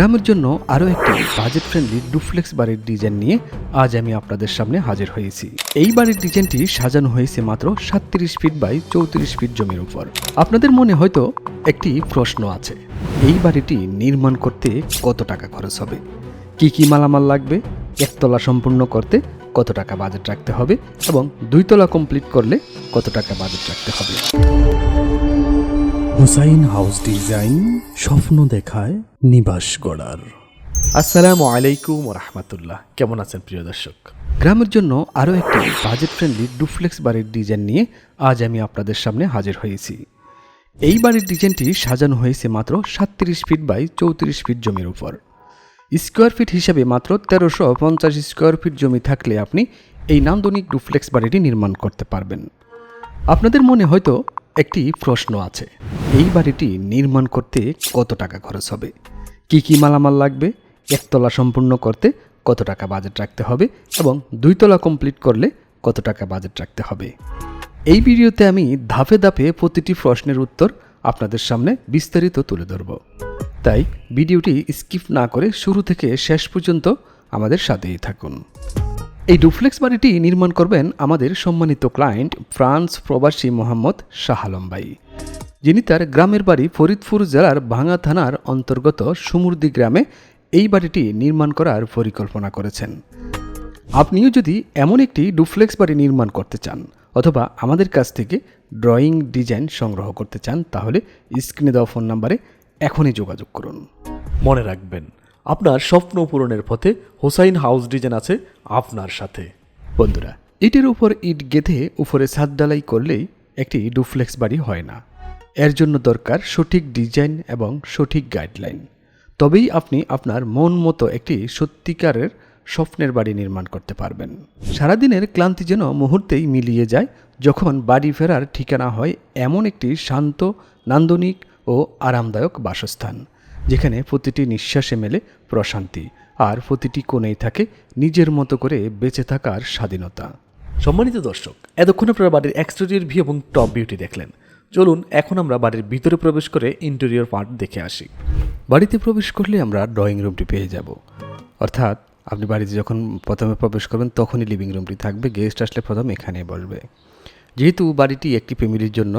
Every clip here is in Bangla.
গ্রামের জন্য আরও একটি বাজেট ফ্রেন্ডলি ডুফ্লেক্স বাড়ির ডিজাইন নিয়ে আজ আমি আপনাদের সামনে হাজির হয়েছি। এই বাড়ির ডিজাইনটি সাজানো হয়েছে মাত্র সাতত্রিশ ফিট বাই চৌত্রিশ ফিট জমির উপর। আপনাদের মনে হয়তো একটি প্রশ্ন আছে, এই বাড়িটি নির্মাণ করতে কত টাকা খরচ হবে? কি কি মালামাল লাগবে? একতলা সম্পূর্ণ করতে কত টাকা বাজেট রাখতে হবে? এবং দুইতলা কমপ্লিট করলে কত টাকা বাজেট রাখতে হবে? হুসাইন হাউস ডিজাইন স্বপ্ন দেখায় নিবাস গড়ার। আসসালামু আলাইকুম রহমতুল্লাহ। কেমন আছেন প্রিয় দর্শক? গ্রামের জন্য আরও একটি বাজেট ফ্রেন্ডলি ডুফ্লেক্স বাড়ির ডিজাইন নিয়ে আজ আমি আপনাদের সামনে হাজির হয়েছি। এই বাড়ির ডিজাইনটি সাজানো হয়েছে মাত্র সাতত্রিশ ফিট বাই চৌত্রিশ ফিট জমির উপর। স্কোয়ার ফিট হিসাবে মাত্র তেরোশো পঞ্চাশ স্কোয়ার ফিট জমি থাকলে আপনি এই নান্দনিক ডুফ্লেক্স বাড়িটি নির্মাণ করতে পারবেন। আপনাদের মনে হয়তো একটি প্রশ্ন আছে। এই বাড়িটি নির্মাণ করতে কত টাকা খরচ হবে? কি কি মালামাল লাগবে? একতলা সম্পূর্ণ করতে কত টাকা বাজেট রাখতে হবে? এবং দুইতলা কমপ্লিট করলে কত টাকা বাজেট রাখতে হবে? এই ভিডিওতে আমি ধাপে ধাপে প্রতিটি প্রশ্নের উত্তর আপনাদের সামনে বিস্তারিত তুলে ধরব। তাই ভিডিওটি স্কিপ না করে শুরু থেকে শেষ পর্যন্ত আমাদের সাথেই থাকুন। এই ডুফ্লেক্স বাড়িটি নির্মাণ করবেন আমাদের সম্মানিত ক্লায়েন্ট ফ্রান্স প্রবাসী মোহাম্মদ শাহ আলম ভাই। যিনি তার গ্রামের বাড়ি ফরিদপুর জেলার ভাঙা থানার অন্তর্গত সুমুর্দি গ্রামে এই বাড়িটি নির্মাণ করার পরিকল্পনা করেছেন। আপনিও যদি এমন একটি ডুফ্লেক্স বাড়ি নির্মাণ করতে চান অথবা আমাদের কাছ থেকে ড্রয়িং ডিজাইন সংগ্রহ করতে চান, তাহলে স্ক্রিনে দেওয়া ফোন নাম্বারে এখনই যোগাযোগ করুন। মনে রাখবেন আপনার স্বপ্ন পূরণের পথে হোসাইন হাউস ডিজাইন আছে আপনার সাথে। বন্ধুরা, ইটের উপর ইট গেঁথে উপরে ছাদ ডালাই করলেই একটি ডুফ্লেক্স বাড়ি হয় না। এর জন্য দরকার সঠিক ডিজাইন এবং সঠিক গাইডলাইন। তবেই আপনি আপনার মন মতো একটি সত্যিকারের স্বপ্নের বাড়ি নির্মাণ করতে পারবেন। সারাদিনের ক্লান্তি যেন মুহূর্তেই মিলিয়ে যায়, যখন বাড়ি ফেরার ঠিকানা হয় এমন একটি শান্ত, নান্দনিক ও আরামদায়ক বাসস্থান। যেখানে প্রতিটি নিঃশ্বাসে মেলে প্রশান্তি আর প্রতিটি কোণেই থাকে নিজের মতো করে বেঁচে থাকার স্বাধীনতা। সম্মানিত দর্শক এতক্ষণ আপনারা বাড়ির এক্সটেরিয়র ভিউ এবং টপ বিউটি দেখলেন। চলুন এখন আমরা বাড়ির ভিতরে প্রবেশ করে ইন্টেরিয়র পার্ট দেখে আসি। বাড়িতে প্রবেশ করলে আমরা ড্রয়িং রুমটি পেয়ে যাব। অর্থাৎ আপনি বাড়িতে যখন প্রথমে প্রবেশ করবেন তখনই লিভিং রুমটি থাকবে গেস্ট আসলে প্রথম এখানে বসবে। যেহেতু বাড়িটি একটি ফ্যামিলির জন্য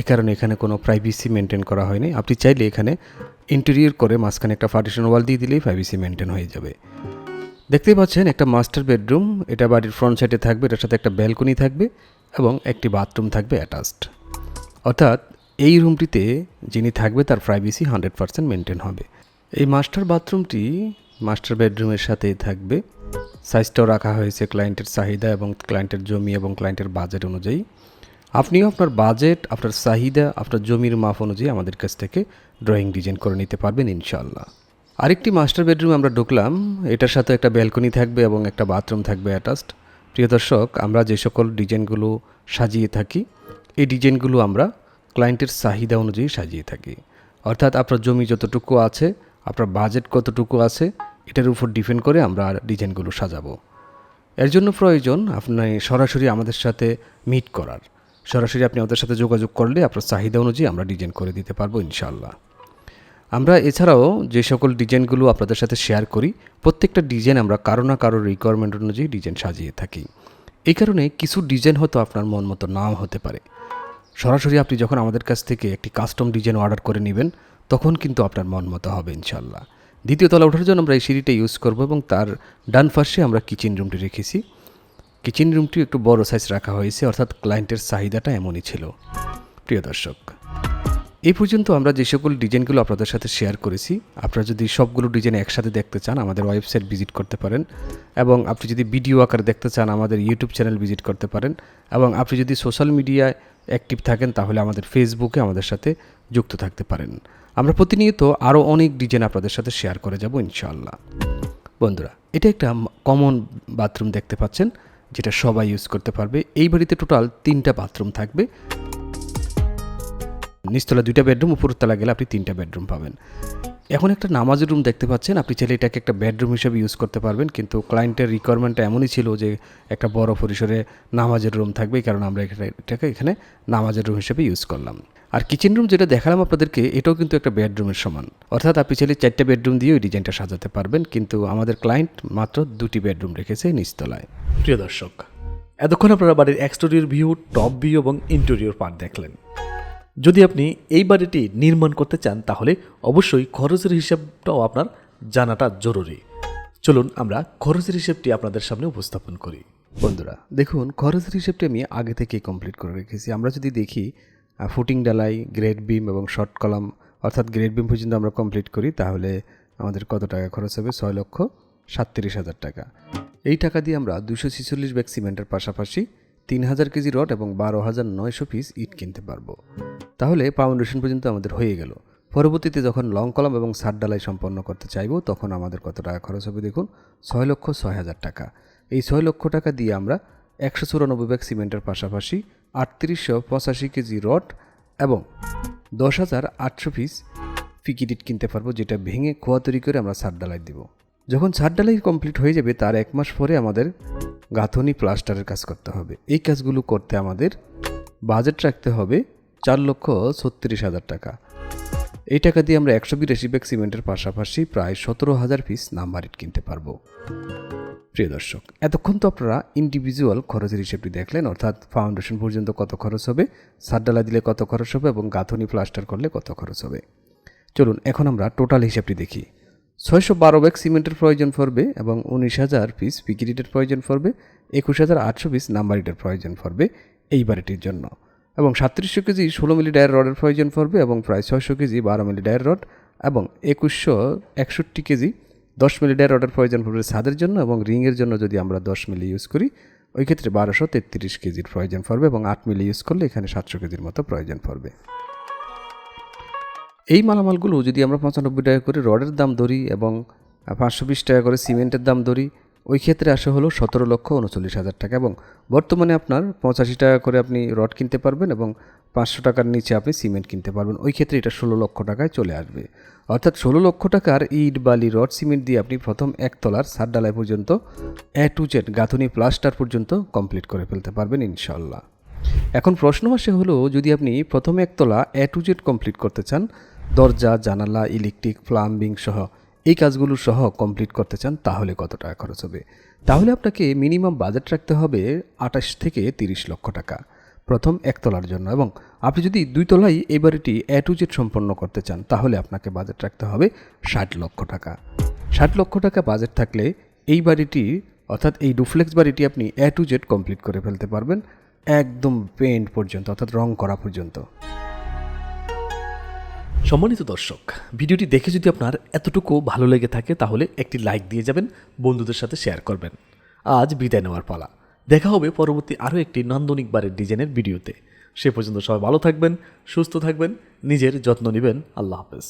এ কারণে এখানে কোনো প্রাইভেসি মেনটেন করা হয়নি। আপনি চাইলে এখানে ইন্টেরিয়র করে মাঝখানে একটা পার্টিশন ওয়াল দিয়ে দিলেই প্রাইভেসি মেনটেন হয়ে যাবে। দেখতেই পাচ্ছেন একটা মাস্টার বেডরুম এটা বাড়ির ফ্রন্ট সাইডে থাকবে, এটার সাথে একটা ব্যালকনি থাকবে এবং একটি বাথরুম থাকবে অ্যাটাচড অর্থাৎ এই রুমটিতে যিনি থাকবে তার প্রাইভেসি হান্ড্রেড পার্সেন্ট মেনটেন হবে। এই মাস্টার বাথরুমটি মাস্টার বেডরুমের সাথেই থাকবে। সাইজটাও রাখা হয়েছে ক্লায়েন্টের চাহিদা এবং ক্লায়েন্টের জমি এবং ক্লায়েন্টের বাজেট অনুযায়ী। আপনিও আপনার বাজেট, আপনার চাহিদা, আপনার জমির মাপ অনুযায়ী আমাদের কাছ থেকে ড্রয়িং ডিজাইন করে নিতে পারবেন ইনশাল্লাহ আরেকটি মাস্টার বেডরুম আমরা ঢুকলাম, এটার সাথে একটা ব্যালকনি থাকবে এবং একটা বাথরুম থাকবে অ্যাটাচড প্রিয় দর্শক, আমরা যে সকল ডিজাইনগুলো সাজিয়ে থাকি, এই ডিজাইনগুলো আমরা ক্লায়েন্টের চাহিদা অনুযায়ী সাজিয়ে থাকি। অর্থাৎ আপনার জমি যতটুকু আছে, আপনার বাজেট কতটুকু আছে, এটার উপর ডিপেন্ড করে আমরা ডিজাইনগুলো সাজাবো। এর জন্য প্রয়োজন আপনি সরাসরি আমাদের সাথে মিট করার। সরাসরি আপনি আমাদের সাথে যোগাযোগ করলে আপনার চাহিদা অনুযায়ী আমরা ডিজাইন করে দিতে পারব ইনশাল্লাহ আমরা এছাড়াও যে সকল ডিজাইনগুলো আপনাদের সাথে শেয়ার করি, প্রত্যেকটা ডিজাইন আমরা কারও না কারোর রিকোয়ারমেন্ট অনুযায়ী ডিজাইন সাজিয়ে থাকি। এই কারণে কিছু ডিজাইন হয়তো আপনার মন মতো নাও হতে পারে। সরাসরি আপনি যখন আমাদের কাছ থেকে একটি কাস্টম ডিজাইন অর্ডার করে নেবেন, তখন কিন্তু আপনার মন মতো হবে ইনশাল্লাহ দ্বিতীয় তলা ওঠার জন্য আমরা এই সিঁড়িটা ইউজ করব এবং তার ডান পাশে আমরা কিচেন রুমটি রেখেছি। কিচেন রুমটি একটু বড় সাইজ রাখা হয়েছে, অর্থাৎ ক্লায়েন্টের চাহিদাটা এমনই ছিল। প্রিয় দর্শক, এই পর্যন্ত আমরা যে সকল ডিজাইনগুলো আপনাদের সাথে শেয়ার করেছি, আপনারা যদি সবগুলো ডিজাইন একসাথে দেখতে চান, আমাদের ওয়েবসাইট ভিজিট করতে পারেন এবং আপনি যদি ভিডিও আকারে দেখতে চান, আমাদের ইউটিউব চ্যানেল ভিজিট করতে পারেন এবং আপনি যদি সোশ্যাল মিডিয়ায় অ্যাক্টিভ থাকেন, তাহলে আমাদের ফেসবুকে আমাদের সাথে যুক্ত থাকতে পারেন। আমরা প্রতিনিয়ত আরও অনেক ডিজাইন আপনাদের সাথে শেয়ার করে যাব, ইনশাআল্লাহ। বন্ধুরা, এটা একটা কমন বাথরুম দেখতে পাচ্ছেন। যেটা সবাই ইউজ করতে পারবে। এই বাড়িতে টোটাল তিনটা বাথরুম থাকবে। নিচতলা দুইটা বেডরুম উপরতলা গেলে আপনি তিনটা বেডরুম পাবেন। এখন একটা নামাজের রুম দেখতে পাচ্ছেন। আপনি চাইলে এটাকে একটা বেডরুম হিসেবে ইউজ করতে পারবেন। কিন্তু ক্লায়েন্টের রিকোয়ারমেন্টটা এমনই ছিল যে একটা বড় পরিসরে নামাজের রুম থাকবে। কারণে আমরা এটাকে এখানে নামাজের রুম হিসেবে ইউজ করলাম। আর কিচেন রুম যেটা দেখালাম আপনাদেরকে এটাও কিন্তু একটা বেডরুমের সমান। অর্থাৎ আপনি চাইলে চারটে বেডরুম দিয়ে ওই ডিজাইনটা সাজাতে পারবেন কিন্তু আমাদের ক্লায়েন্ট মাত্র দুটি বেডরুম রেখেছে নিচতলায়। প্রিয় দর্শক এতক্ষণ আপনারা বাড়ির এক্সটেরিয়র ভিউ টপ ভিউ এবং ইন্টেরিয়র পার্ট দেখলেন। যদি আপনি এই বাড়িটি নির্মাণ করতে চান তাহলে অবশ্যই খরচের হিসাবটাও আপনার জানাটা জরুরি। চলুন আমরা খরচের হিসাবটি আপনাদের সামনে উপস্থাপন করি। বন্ধুরা দেখুন খরচের হিসেবটি আমি আগে থেকেই কমপ্লিট করে রেখেছি। আমরা যদি দেখি ফুটিং ডালাই গ্রেড বিম এবং শর্ট কলাম অর্থাৎ গ্রেড বিম পর্যন্ত আমরা কমপ্লিট করি, তাহলে আমাদের কত টাকা খরচ হবে? ছয় লক্ষ সাতত্রিশ হাজার টাকা। এই টাকা দিয়ে আমরা দুশো ছিচল্লিশ ব্যাগ সিমেন্টের পাশাপাশি তিন হাজার কেজি রড এবং বারো হাজার নয়শো পিস ইট কিনতে পারব। তাহলে ফাউন্ডেশন পর্যন্ত আমাদের হয়ে গেল। পরবর্তীতে যখন লং কলাম এবং সার ডালাই সম্পন্ন করতে চাইব, তখন আমাদের কত টাকা খরচ হবে দেখুন? ছয় লক্ষ ছয় হাজার টাকা। এই ছয় লক্ষ টাকা দিয়ে আমরা একশো চুরানব্বই ব্যাগ সিমেন্টের পাশাপাশি আটত্রিশশো পঁচাশি কেজি রড এবং দশ হাজার আটশো পিস ফিকিটিট কিনতে পারব, যেটা ভেঙে খোয়া তৈরি করে আমরা ছাদ ডালাই দিব। যখন ছাদ ডালাই কমপ্লিট হয়ে যাবে, তার এক মাস পরে আমাদের গাঁথনি প্লাস্টারের কাজ করতে হবে। এই কাজগুলো করতে আমাদের বাজেট রাখতে হবে চার লক্ষ ছত্রিশ হাজার টাকা। এই টাকা দিয়ে আমরা একশো বিরাশি ব্যাগ সিমেন্টের পাশাপাশি প্রায় সতেরো হাজার পিস নাম্বার ইট কিনতে পারব। প্রিয় দর্শক, এতক্ষণ তো আপনারা ইন্ডিভিজুয়াল খরচের হিসেবটি দেখলেন, অর্থাৎ ফাউন্ডেশন পর্যন্ত কত খরচ হবে সারডালা দিলে কত খরচ হবে এবং গাঁথনি প্লাস্টার করলে কত খরচ হবে। চলুন, এখন আমরা টোটাল হিসাবটি দেখি। ছয়শো বারো ব্যাগ সিমেন্টের প্রয়োজন পড়বে এবং উনিশ হাজার পিস পিকিরিটের প্রয়োজন পড়বে, একুশ হাজার আটশো পিস নাম্বার ইটের প্রয়োজন পড়বে এই বাড়িটির জন্য। এবং সাতত্রিশশো কেজি ষোলো মিলি ডায়ের রডের প্রয়োজন পড়বে এবং প্রায় ছয়শো কেজি বারো মিলি ডায়ের রড এবং একুশশো একষট্টি কেজি দশ মিলি ডায়ের রডের প্রয়োজন পড়বে ছাদের জন্য এবং রিংয়ের জন্য যদি আমরা দশ মিলি ইউজ করি, ওই ক্ষেত্রে বারোশো তেত্রিশ কেজির প্রয়োজন পড়বে এবং আট মিলি ইউজ করলে এখানে সাতশো কেজির মতো প্রয়োজন পড়বে। এই মালামালগুলো যদি আমরা পঁচানব্বই টাকা করে রডের দাম ধরি এবং পাঁচশো বিশ টাকা করে সিমেন্টের দাম ধরি ওই ক্ষেত্রে আসে হলো সতেরো লক্ষ উনচল্লিশ হাজার টাকা এবং বর্তমানে আপনার পঁচাশি টাকা করে আপনি রড কিনতে পারবেন এবং পাঁচশো টাকার নিচে আপনি সিমেন্ট কিনতে পারবেন। ওই ক্ষেত্রে এটা ষোলো লক্ষ টাকায় চলে আসবে। অর্থাৎ ষোলো লক্ষ টাকার ইট, বালি, রড, সিমেন্ট দিয়ে আপনি প্রথম একতলার সার ডালাই পর্যন্ত, এ টু জেড গাঁথুনি প্লাস্টার পর্যন্ত কমপ্লিট করে ফেলতে পারবেন ইনশাল্লাহ এখন প্রশ্ন আসে হলো, যদি আপনি প্রথমে একতলা এ টু জেড কমপ্লিট করতে চান, দরজা, জানালা, ইলেকট্রিক, প্লাম্বিং সহ এই কাজগুলো সহ কমপ্লিট করতে চান, তাহলে কত টাকা খরচ হবে? তাহলে আপনাকে মিনিমাম বাজেট রাখতে হবে আঠাশ থেকে তিরিশ লক্ষ টাকা। প্রথম একতলার জন্য এবং আপনি যদি দুই তলায় এই বাড়িটি এ টু জেড সম্পন্ন করতে চান, তাহলে আপনাকে বাজেট রাখতে হবে ষাট লক্ষ টাকা। ষাট লক্ষ টাকা বাজেট থাকলে এই বাড়িটি, অর্থাৎ এই ডুফ্লেক্স বাড়িটি আপনি এ টু জেড কমপ্লিট করে ফেলতে পারবেন, একদম পেন্ট পর্যন্ত, অর্থাৎ রং করা পর্যন্ত। সম্মানিত দর্শক, ভিডিওটি দেখে যদি আপনার এতটুকু ভালো লেগে থাকে তাহলে একটি লাইক দিয়ে যাবেন, বন্ধুদের সাথে শেয়ার করবেন। আজ বিদায় নেওয়ার পালা। দেখা হবে পরবর্তী আরও একটি নান্দনিক বারের ডিজাইনের ভিডিওতে। সে পর্যন্ত সবাই ভালো থাকবেন, সুস্থ থাকবেন, নিজের যত্ন নেবেন। আল্লাহ হাফেজ।